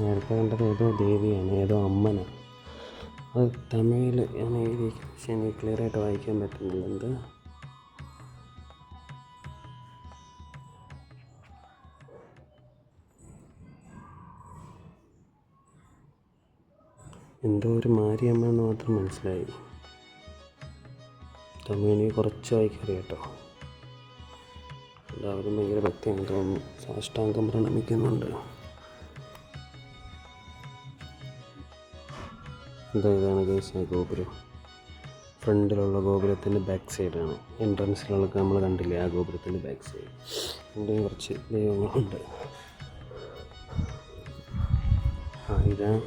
നേരത്തെ കണ്ടത് ഏതോ ദേവിയാണ് ഏതോ അമ്മനാണ് അത് തമിഴിൽ ഞാൻ എഴുതിയിരിക്കുന്നത് പക്ഷെ എനിക്ക് ക്ലിയർ ആയിട്ട് വായിക്കാൻ പറ്റുന്നില്ല. എന്ത്? എന്തോ ഒരു മാരിയമ്മ എന്ന് മാത്രം മനസ്സിലായി. തമിഴിനെ കുറച്ച് വായിക്കറിയാം കേട്ടോ എല്ലാവരും ഭയങ്കര ഭക്തിയാണ് തോന്നുന്നു. സാഷ്ടാംഗം പ്രണമിക്കുന്നുണ്ട്. ഇതാ ഇതാണ് കേസ് ആ ഗോപുരം? ഫ്രണ്ടിലുള്ള ഗോപുരത്തിന്റെ ബാക്ക് സൈഡാണ് എൻട്രൻസിലുള്ള നമ്മൾ കണ്ടില്ലേ ആ ഗോപുരത്തിന്റെ ബാക്ക് സൈഡ് ഇവിടെ കുറച്ച് ദൈവങ്ങളുണ്ട്. ആ ഇതാ.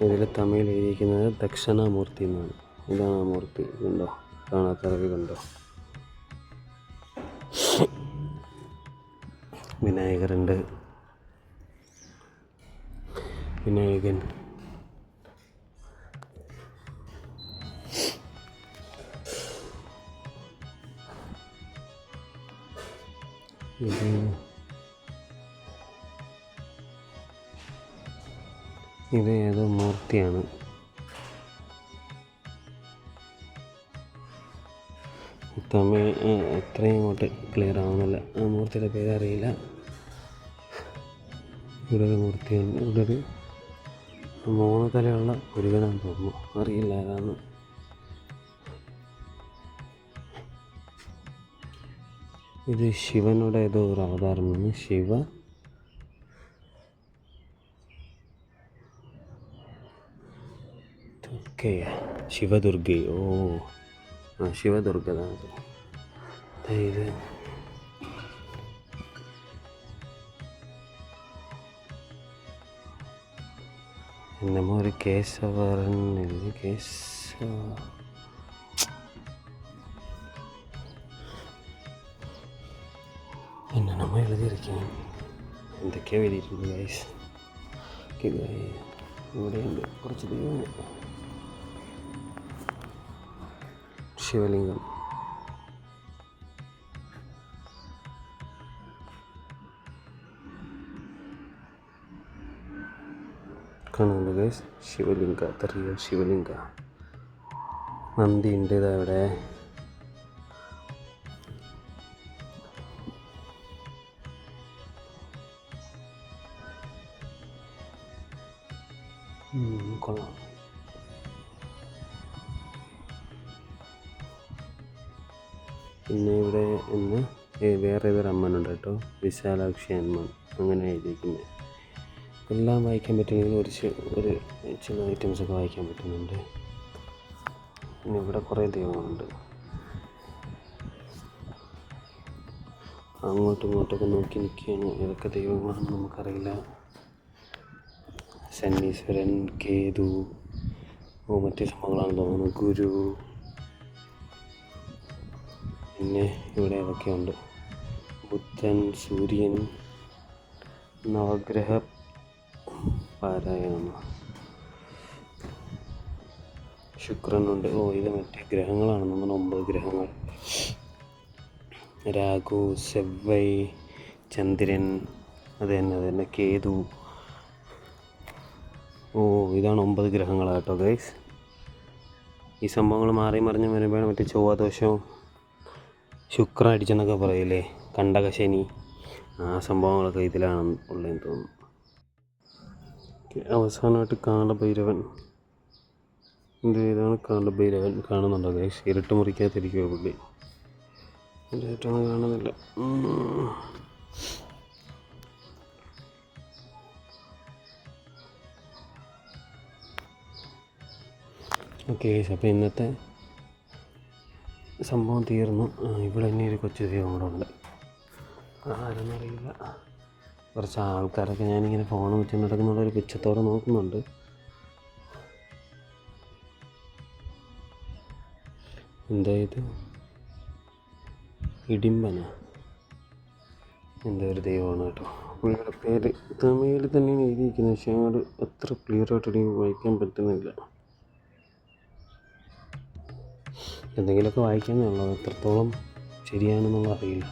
ഇതിൽ തമിഴിൽ എഴുതിയിരിക്കുന്നത് ദക്ഷിണാമൂർത്തി എന്നാണ്. ഇതാണ് ആ മൂർത്തി. ഇതുണ്ടോ? കാണാത്തവർക്ക് കണ്ടോ? വിനായകരുണ്ട്. വിനായകൻ. ഇത് ഏതോ മൂർത്തിയാണ്. തമിഴ് അത്രയും അങ്ങോട്ട് ക്ലിയർ ആവുന്നില്ല. ആ മൂർത്തിയുടെ പേരറിയില്ല. ഇവിടെ ഒരു മൂർത്തിയുണ്ട് ഇവിടെ ഒരു മൂന്ന് തലയുള്ള മുരുകനാന്ന് തോന്നുന്നു. അറിയില്ല ഏതാന്ന് ഇത് ശിവനുടെ ഏതോ ഒരു അവതാരമാണ് ശിവ. ദുർഗയ. சிவதுர்க்கை தான் அது என்னமோ ஒரு கேசவரன் இது கேசவ என்னென்னமோ எழுதியிருக்கேன் இந்த கேள்வி எழுதிட்டு கைஸ் ஓகே இவரே குறைச்சது കുറച്ച് ദൈവങ്ങൾ ശിവലിംഗം കാണുന്നുണ്ട് ഗൈസ് ശിവലിംഗ റിയൽ ശിവലിംഗ നന്ദി ഉണ്ട് പിന്നെ ഇവിടെ ഇന്ന് വേറെ ഏതൊരു അമ്മനുണ്ട് കേട്ടോ? വിശാലാക്ഷി അമ്മൻ അങ്ങനെ എഴുതിയിരിക്കുന്നത് എല്ലാം വായിക്കാൻ പറ്റുമെങ്കിൽ ഒരു ഒരു ചില ഐറ്റംസൊക്കെ വായിക്കാൻ പറ്റുന്നുണ്ട്. പിന്നെ ഇവിടെ കുറേ ദൈവങ്ങളുണ്ട്. അങ്ങോട്ടും ഇങ്ങോട്ടൊക്കെ നോക്കി നിൽക്കുകയാണ്. ഏതൊക്കെ ദൈവങ്ങളാണെന്ന് നമുക്കറിയില്ല. ശനീശ്വരൻ കേതു മറ്റേ സംഭവങ്ങളാണെന്ന് തോന്നുന്നു. ഗുരു പിന്നെ ഇവിടെ ഏതൊക്കെയുണ്ട്? ബുദ്ധൻ സൂര്യൻ നവഗ്രഹ പാരായണം ശുക്രനുണ്ട്. ഓ ഇത് മറ്റേ ഗ്രഹങ്ങളാണ് നമ്മൾ ഒമ്പത് ഗ്രഹങ്ങൾ. രാഹു സെവ്വൈ ചന്ദ്രൻ അത് തന്നെ അത് തന്നെ. കേതു. ഓ ഇതാണ് ഒമ്പത് ഗ്രഹങ്ങൾ കേട്ടോ ഗൈസ് ഈ സംഭവങ്ങൾ മാറി മറിഞ്ഞ് വരുമ്പോഴാണ് മറ്റേ ചൊവ്വാദോഷവും ശുക്രൻ അടിച്ചെന്നൊക്കെ പറയില്ലേ കണ്ടകശനി ആ സംഭവങ്ങളൊക്കെ ഇതിലാണ് ഉള്ളതെന്ന് തോന്നുന്നു. അവസാനമായിട്ട് കാലഭൈരവൻ എന്ത് ചെയ്താണ് കാലഭൈരവൻ കാണുന്നുണ്ടോ? ഗൈസ് ഇരുട്ട് മുറിക്കാതിരിക്കുക പുള്ളി. ഇതായിട്ടൊന്നും കാണുന്നില്ല. ഓക്കെ ഗൈസ് അപ്പോൾ ഇന്നത്തെ സംഭവം തീർന്നു. ഇവിടെ തന്നെ ഒരു കൊച്ചു ദൈവം കൂടെ ഉണ്ട്. ആരെന്നറിയില്ല. കുറച്ച് ആൾക്കാരൊക്കെ ഞാനിങ്ങനെ ഫോൺ വെച്ച് നടക്കുന്നുള്ള ഒരു പിച്ചത്തോടെ നോക്കുന്നുണ്ട്. എന്താ ഇത്? ഇടിമ്പന? എന്താ ഒരു ദൈവമാണ് കേട്ടോ. പുള്ളിയുടെ പേര് തമിഴിൽ തന്നെയാണ് എഴുതിയിരിക്കുന്നത്. പക്ഷേ അങ്ങോട്ട് അത്ര ക്ലിയറായിട്ട് എനിക്ക് വായിക്കാൻ പറ്റുന്നില്ല. എന്തെങ്കിലുമൊക്കെ വായിക്കാമെന്നുള്ളത് എത്രത്തോളം ശരിയാണെന്നുള്ള അറിയില്ല